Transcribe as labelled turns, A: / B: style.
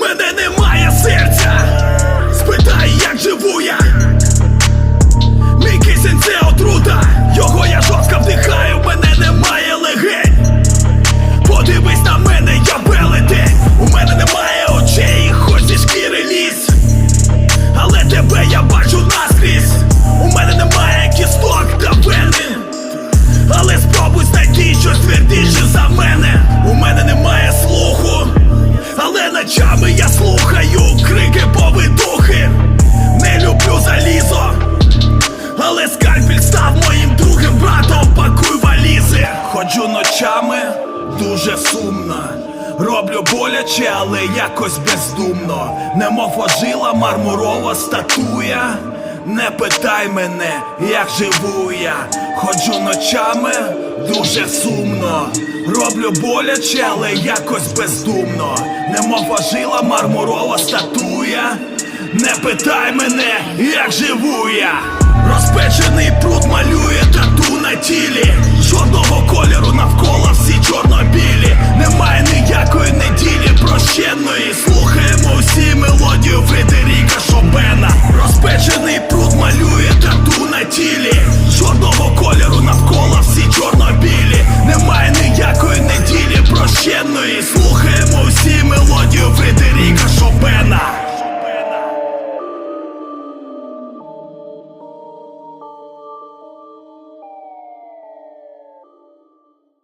A: Мене нема. ночами я слухаю крики повидухи, не люблю залізо, але скальпель став моїм другим братом, пакуй валізи. Ходжу ночами, дуже сумно, роблю боляче, але якось бездумно, немов ожила мармурова статуя. Не питай мене, як живу я, ходжу ночами дуже сумно, роблю боляче, але якось бездумно, немов ожила мармурова статуя. Не питай мене, як живу я, розпечений пруд малює тату на тілі.